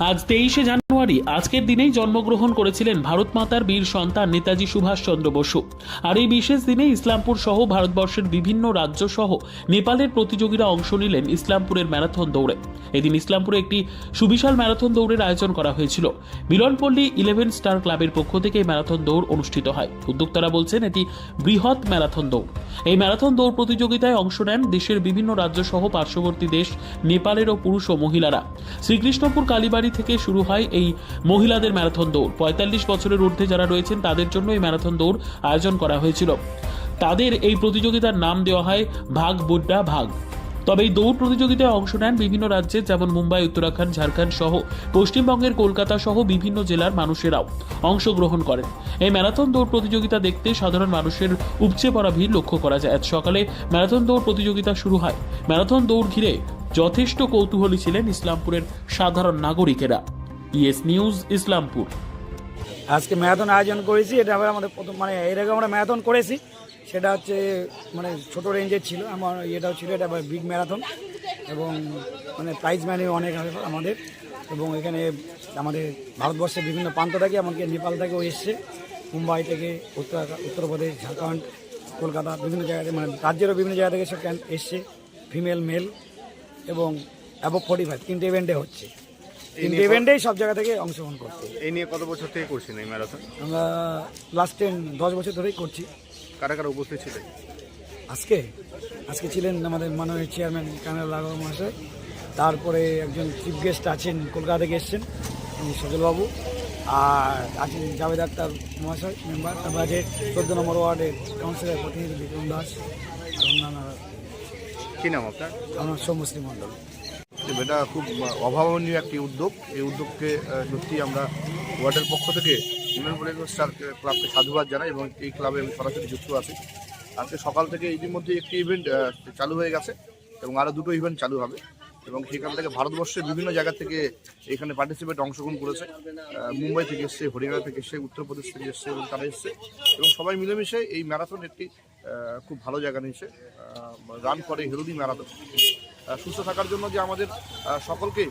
আজ তেইশে জানুয়ারি আজকের দিনেই জন্মগ্রহণ করেছিলেন ভারত মাতার বীর সন্তান নেতাজি সুভাষচন্দ্র বসু। আর এই বিশেষ দিনে ইসলামপুর সহ ভারতবর্ষের বিভিন্ন রাজ্য সহ নেপালের প্রতিযোগীরা অংশ নিলেন ইসলামপুরের ম্যারাথন দৌড়ে। এদিন ইসলামপুরে একটি সুবিশাল ম্যারাথন দৌড়ের আয়োজন করা হয়েছিল। মিলনপল্লী ইলেভেন স্টার ক্লাবের পক্ষ থেকে এই ম্যারাথন দৌড় অনুষ্ঠিত হয়। উদ্যোক্তারা বলছেন, এটি বৃহৎ ম্যারাথন দৌড়। এই ম্যারাথন দৌড় প্রতিযোগিতায় অংশ নেন দেশের বিভিন্ন রাজ্য সহ পার্শ্ববর্তী দেশ নেপালেরও পুরুষ ও মহিলারা। শ্রীকৃষ্ণপুর কালীবাড়ি থেকে শুরু হয় মহিলাদের ম্যারাথন দৌড়। পঁয়তাল্লিশ বছরের ঊর্ধ্বে যারা রয়েছেন, তাদের জন্য এই ম্যারাথন দৌড় আয়োজন করা হয়েছিল। তাদের এই প্রতিযোগিতার নাম দেওয়া হয় ভাগ বুড্ডা ভাগ। তবে এই দৌড় প্রতিযোগিতায় অংশ নেন বিভিন্ন রাজ্যের যেমন মুম্বাই, উত্তরাখণ্ড, ঝাড়খণ্ড সহ পশ্চিমবঙ্গের কলকাতা সহ বিভিন্ন জেলার মানুষেরাও অংশগ্রহণ করেন। এই ম্যারাথন দৌড় প্রতিযোগিতা দেখতে সাধারণ মানুষের উপচে পড়া ভিড় লক্ষ্য করা যায়। আজ সকালে ম্যারাথন দৌড় প্রতিযোগিতা শুরু হয়। ম্যারাথন দৌড় ঘিরে যথেষ্ট কৌতূহলী ছিলেন ইসলামপুরের সাধারণ নাগরিকেরা। ES news, Islampur. আজকে ম্যারাথন আয়োজন করেছি, এটা আবার আমাদের প্রথম মানে এর আগে আমরা ম্যারাথন করেছি। সেটা হচ্ছে মানে ছোট রেঞ্জের ছিল, আমার ইয়েটাও ছিল, এটা আবার বিগ ম্যারাথন এবং মানে প্রাইজ মানি অনেক আমাদের। এবং এখানে আমাদের ভারতবর্ষের বিভিন্ন প্রান্ত থেকে, এমনকি নেপাল থেকেও এসছে। মুম্বাই থেকে উত্তর, উত্তরপ্রদেশ, ঝাড়খণ্ড, কলকাতা, বিভিন্ন জায়গাতে মানে রাজ্যেরও বিভিন্ন জায়গা থেকে সব এসছে ফিমেল মেল এবং অ্যাবভ ফোর্টি ফাইভ তিনটে ইভেন্টে হচ্ছে। ইভেন্টেই সব জায়গা থেকে অংশগ্রহণ করছে। এই নিয়ে কত বছর থেকে করছেন এই ম্যারাথন আমরা লাস্ট টেন দশ বছর ধরেই করছি। কারা কারা উপস্থিত ছিলেন? আজকে? আজকে ছিলেন আমাদের মাননীয় চেয়ারম্যান কানাল মহাশয়। তারপরে একজন চিফ গেস্ট আছেন কলকাতা থেকে এসছেন সজলবাবু। আর আছেন জাভেদ আক্তার মহাশয় মেম্বার তারপর আছে চোদ্দ নম্বর ওয়ার্ডের কাউন্সিলর প্রতিনিধি বিক্রম দাস আর অন্যান্য কি নাম আপনার? আমার সৌমশ্রী মণ্ডল। এটা খুব অভাবনীয় একটি উদ্যোগ। এই উদ্যোগকে সত্যি আমরা ওয়ার্ডের পক্ষ থেকে ইউনিয়ন স্টার ক্লাবকে সাধুবাদ জানাই এবং এই ক্লাবে আমি সরাসরি যুক্ত আছি। আজকে সকাল থেকে ইতিমধ্যে একটি ইভেন্ট চালু হয়ে গেছে এবং আরও দুটো ইভেন্ট চালু হবে এবং সেখান থেকে ভারতবর্ষের বিভিন্ন জায়গা থেকে এখানে পার্টিসিপেট অংশগ্রহণ করেছে। মুম্বাই থেকে এসছে, হরিয়ানা থেকে এসছে, উত্তরপ্রদেশ থেকে এসছে এবং তারা এসছে এবং সবাই মিলেমিশে এই ম্যারাথন একটি খুব ভালো জায়গা নিয়েছে। রান করে হেলদি ম্যারাথন সুস্থ থাকার জন্য যে আমাদের সকলকে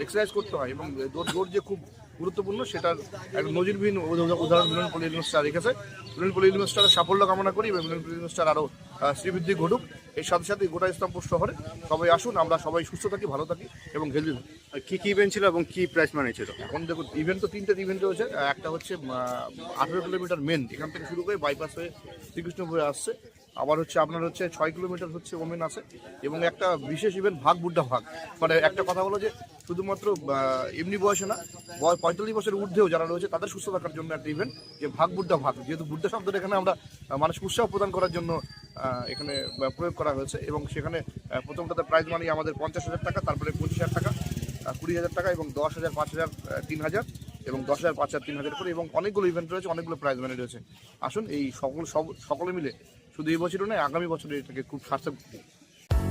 এক্সারসাইজ করতে হয় এবং দৌড় দৌড় যে খুব গুরুত্বপূর্ণ সেটার এক নজিরবিহীন উদ- উদাহরণ মিলন পলি ইউনিভার্সিটি রেখেছে। মিলন পলি ইউনিভার্সিটির সাফল্য কামনা করি এবং মিলন পলি ইউনিভার্সিটির আরও শ্রীবৃদ্ধি ঘটুক। এর সাথে সাথে গোটা ইসলামপুর শহরে সবাই আসুন আমরা সবাই সুস্থ থাকি ভালো থাকি এবং হেলদি থাকি। কি কি ইভেন্ট ছিল এবং কি প্রাইস মানি ছিল? এখন দেখুন ইভেন্ট তো তিনটে ইভেন্ট রয়েছে। একটা হচ্ছে আঠেরো কিলোমিটার মেন এখান থেকে শুরু করে বাইপাস হয়ে শ্রীকৃষ্ণপুরে আসছে। আবার হচ্ছে আপনার হচ্ছে ছয় কিলোমিটার হচ্ছে ওমেন আছে এবং একটা বিশেষ ইভেন্ট ভাগ বুড্ডা ভাগ। মানে একটা কথা হলো যে শুধুমাত্র এমনি বয়সে না বয় পঁয়তাল্লিশ বছরের ঊর্ধ্বেও যারা রয়েছে তাদের সুস্থ থাকার জন্য একটা ইভেন্ট যে ভাগ বুড্ডা ভাগ। যেহেতু বুড্ডা শব্দটা এখানে আমরা আহ, মানুষকে উৎসাহ প্রদান করার জন্য এখানে প্রয়োগ করা হয়েছে এবং সেখানে প্রথমটাতে প্রাইজ মানি আমাদের পঞ্চাশ হাজার টাকা তারপরে পঁচিশ হাজার টাকা কুড়ি হাজার টাকা এবং দশ হাজার পাঁচ হাজার তিন হাজার এবং দশ হাজার পাঁচ হাজার তিন হাজার করে এবং অনেকগুলো ইভেন্ট রয়েছে অনেকগুলো প্রাইজ মানি রয়েছে। আসুন এই সকল সব সকলে মিলে শুধু এই বছরও নয়, আগামী বছরে এটাকে খুব সার্থক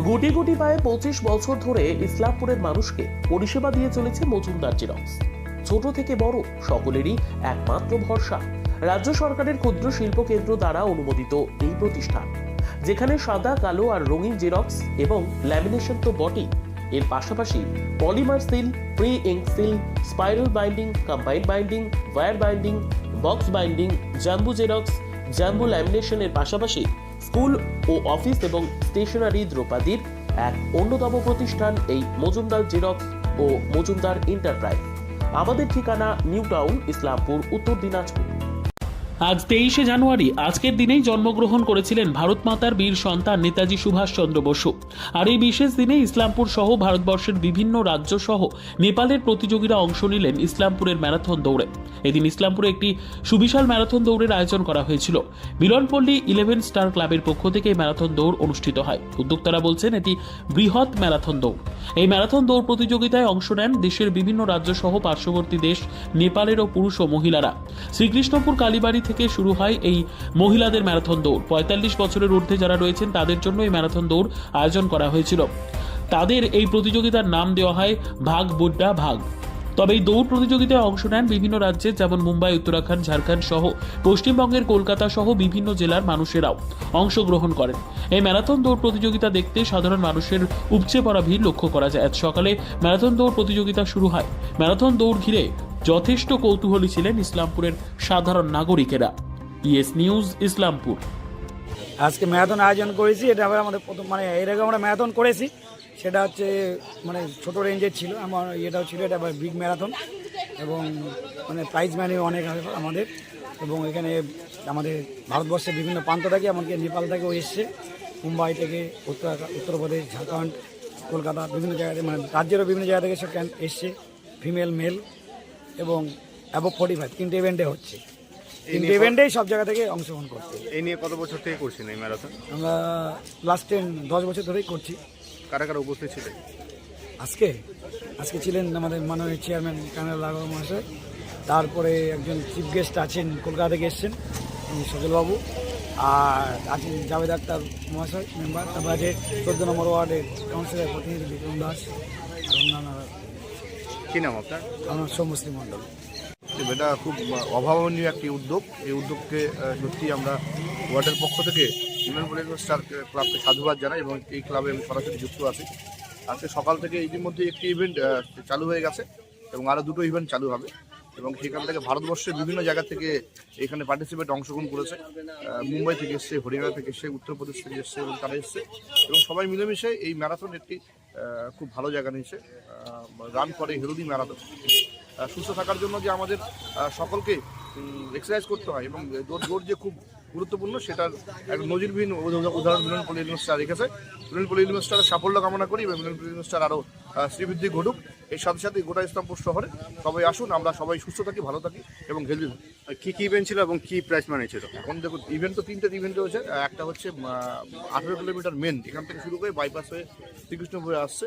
গুটি গুটি পায়ে পঁচিশ বছর ধরে ইসলামপুরের মানুষকে পরিষেবা দিয়ে চলেছে মজুমদার জেরক্স। ছোট থেকে বড় সকলেরই একমাত্র ভরসা। রাজ্য সরকারের ক্ষুদ্র শিল্প কেন্দ্র দ্বারা অনুমোদিত এই প্রতিষ্ঠান, যেখানে সাদা, কালো আর রঙিন জেরক্স এবং ল্যামিনেশন তো বটেই। এর পাশাপাশি polymer seal pre ink seal, spiral binding combined binding, wire binding, box binding, jumbo xerox jumbo ল্যামিনেশনের পাশাপাশি স্কুল ও অফিস এবং স্টেশনারি দ্রৌপদীর এক অন্যতম প্রতিষ্ঠান এই মজুমদার জেরক্স ও মজুমদার এন্টারপ্রাইজ আমাদের ঠিকানা নিউ টাউন, ইসলামপুর, উত্তর দিনাজপুর। আজ তেইশে জানুয়ারি, আজকের দিনেই জন্মগ্রহণ করেছিলেন ভারত মাতার বীর সন্তান নেতাজি সুভাষচন্দ্র বসু। আর এই বিশেষ দিনে ইসলামপুর সহ ভারতবর্ষের বিভিন্ন রাজ্য সহ নেপালের প্রতিযোগীরা অংশ নিলেন ইসলামপুরের ম্যারাথন দৌড়ে। এদিন ইসলামপুরে একটি সুবিশাল ম্যারাথন দৌড়ের আয়োজন করা হয়েছিল। মিলনপল্লী ইলেভেন স্টার ক্লাবের পক্ষ থেকে এই ম্যারাথন দৌড় অনুষ্ঠিত হয়। উদ্যোক্তারা বলছেন, এটি বৃহৎ ম্যারাথন দৌড়। এই ম্যারাথন দৌড় প্রতিযোগিতায় অংশ নেন দেশের বিভিন্ন রাজ্য সহ পার্শ্ববর্তী দেশ নেপালেরও পুরুষ ও মহিলারা। শ্রীকৃষ্ণপুর কালীবাড়ি থেকে শুরু হয় এই মহিলাদের ম্যারাথন দৌড়। পঁয়তাল্লিশ বছরের ঊর্ধ্বে যারা রয়েছেন, তাদের জন্য এই ম্যারাথন দৌড় আয়োজন করা হয়েছিল। তাদের এই প্রতিযোগিতার নাম দেওয়া হয় ভাগ বুড্ডা ভাগ। তবে এই দৌড় প্রতিযোগিতায় অংশ নেন বিভিন্ন রাজ্যে, যেমন মুম্বাই, উত্তরাখণ্ড, ঝাড়খণ্ড সহ পশ্চিমবঙ্গের কলকাতা সহ বিভিন্ন জেলার মানুষেরাও অংশগ্রহণ করেন। এই ম্যারাথন দৌড় প্রতিযোগিতা দেখতে সাধারণ মানুষের উপচে পড়া ভিড় লক্ষ্য করা যায়। আজ সকালে ম্যারাথন দৌড় প্রতিযোগিতা শুরু হয়। ম্যারাথন দৌড় ঘিরে যথেষ্ট কৌতূহলী ছিলেন ইসলামপুরের সাধারণ নাগরিকেরা। ES news, Islampur. আজকে ম্যারাথন আয়োজন করেছি, এটা আবার আমাদের প্রথম মানে এর আগে আমরা ম্যারাথন করেছি। সেটা হচ্ছে মানে ছোট রেঞ্জের ছিল, আমার ইয়েটাও ছিল, এটা আবার বিগ ম্যারাথন এবং মানে প্রাইজ মানি অনেক আমাদের। এবং এখানে আমাদের ভারতবর্ষের বিভিন্ন প্রান্ত থেকে, এমনকি নেপাল থেকেও এসছে। মুম্বাই থেকে, উত্তর উত্তরপ্রদেশ, ঝাড়খণ্ড, কলকাতা, বিভিন্ন জায়গা মানে রাজ্যেরও বিভিন্ন জায়গা থেকে সব এসছে ফিমেল মেল এবং অ্যাবভ ফর্টি ফাইভ তিনটে ইভেন্টে হচ্ছে। তিনটে ইভেন্টেই সব জায়গা থেকে অংশগ্রহণ করছে। এই নিয়ে কত বছর থেকে করছেন এই ম্যারাথন আমরা লাস্ট টেন দশ বছর ধরেই করছি। কারা কারা উপস্থিত ছিলেন? আজকে? আজকে ছিলেন আমাদের মাননীয় চেয়ারম্যান কানাল লাগোয়া মহাশয়। তারপরে একজন চিফ গেস্ট আছেন কলকাতা থেকে এসছেন সজলবাবু। আর আছেন জাভেদ আক্তার মহাশয় মেম্বার তারপর আছে চোদ্দ নম্বর ওয়ার্ডের কাউন্সিলর প্রতিনিধি বিক্রম দাস আর অন্যান্য কি নাম আপনার? আমার সৌমশ্রী মণ্ডল। এটা খুব অভাবনীয় একটি উদ্যোগ। এই উদ্যোগকে সত্যি আমরা ওয়ার্ডের পক্ষ থেকে ইউনিয়ন পলিটিক্যাল স্টার ক্লাবকে সাধুবাদ জানাই এবং এই ক্লাবে আমি সরাসরি যুক্ত আছি। আজকে সকাল থেকে ইতিমধ্যে একটি ইভেন্ট চালু হয়ে গেছে এবং আরও দুটো ইভেন্ট চালু হবে এবং সেখান থেকে ভারতবর্ষের বিভিন্ন জায়গা থেকে এখানে পার্টিসিপেট অংশগ্রহণ করেছে। মুম্বাই থেকে এসছে হরিয়ানা থেকে এসছে উত্তরপ্রদেশ থেকে এসছে এবং তারা এসছে এবং সবাই মিলেমিশে এই ম্যারাথন একটি খুব ভালো জায়গা নিয়েছে। রান করে হেলদি ম্যারাথন সুস্থ থাকার জন্য যে আমাদের সকলকে এক্সারসাইজ করতে হয় এবং দৌড় দৌড় যে খুব গুরুত্বপূর্ণ সেটার একটা নজিরবিহীন উদ- উদাহরণ মিলন পলি ইউনিভার্সিটি রেখেছে। মিলন পলি ইউনিভার্সিটির সাফল্য কামনা করি এবং মিলন পলি ইউনিভার্সিটির আরও শ্রীবৃদ্ধি ঘটুক। এর সাথে সাথে গোটা ইসলামপুর শহরে সবাই আসুন আমরা সবাই সুস্থ থাকি ভালো থাকি এবং হেলদি থাকি। কি কি ইভেন্ট ছিল এবং কী প্রাইস মানি ছিল? এখন দেখুন ইভেন্ট তো তিনটে ইভেন্ট হয়েছে আহ, একটা হচ্ছে আঠেরো কিলোমিটার মেন এখান থেকে শুরু করে বাইপাস হয়ে শ্রীকৃষ্ণপুরে আসছে।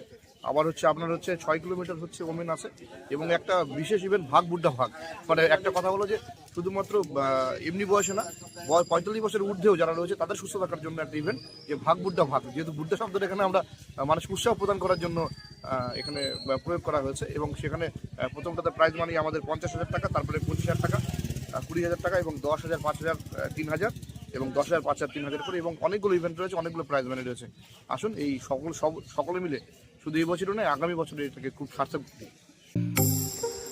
আবার হচ্ছে আপনার হচ্ছে ছয় কিলোমিটার হচ্ছে ওমেন আছে এবং একটা বিশেষ ইভেন্ট ভাগ বুড্ডা ভাগ। মানে একটা কথা হলো যে, শুধুমাত্র এমনি বয়সে না পঁয়তাল্লিশ বছরের ঊর্ধ্বেও যারা রয়েছে, তাদের সুস্থ থাকার জন্য একটা ইভেন্ট যে ভাগ বুড্ডা ভাগ। যেহেতু বুড্ডা শব্দটা এখানে আমরা মানুষকে উৎসাহ প্রদান করার জন্য এখানে প্রয়োগ করা হয়েছে এবং সেখানে প্রথমটাতে প্রাইজ মানি আমাদের পঞ্চাশ হাজার টাকা, তারপরে পঁচিশ হাজার টাকা কুড়ি হাজার টাকা এবং দশ হাজার, পাঁচ হাজার তিন হাজার। এবং দশ হাজার, পাঁচ হাজার, তিন হাজার করে এবং অনেকগুলো ইভেন্ট রয়েছে, অনেকগুলো প্রাইজ মানি রয়েছে। আসুন, এই সকল, সব, সকলে মিলে শুধু এই বছরও নয়, আগামী বছরে এটাকে খুব সার্থক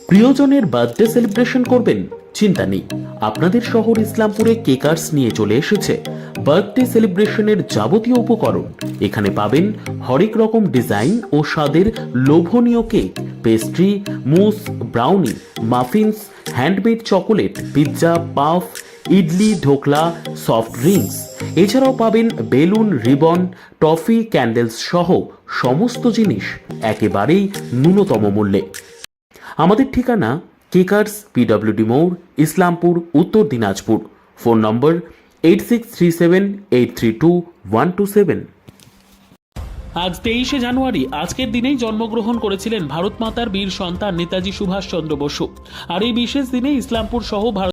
প্রিয়জনের বার্থডে সেলিব্রেশন করবেন? চিন্তা নেই। আপনাদের শহর ইসলামপুরে কেকার্স নিয়ে চলে এসেছে বার্থডে সেলিব্রেশনের যাবতীয় উপকরণ। এখানে পাবেন হরেক রকম ডিজাইন ও স্বাদের লোভনীয় cake pastry mousse brownie muffins handmade chocolate pizza puff idli, dhokla soft drinks এছাড়াও পাবেন বেলুন, রিবন, টফি ক্যান্ডেলস সহ সমস্ত জিনিস একেবারেই ন্যূনতম মূল্যে। আমাদের ঠিকানা কেকার্স পিডব্লিউডি মোড় Islampur, Uttar Dinajpur. Phone number eight six three seven eight three two one two seven আজ তেইশে জানুয়ারি, আজকের দিনেই জন্মগ্রহণ করেছিলেন ভারত মাতার বীর সন্তান নেতাজি সুভাষচন্দ্র বসু। আর এই বিশেষ দিনে ইসলামপুর সহ ভারত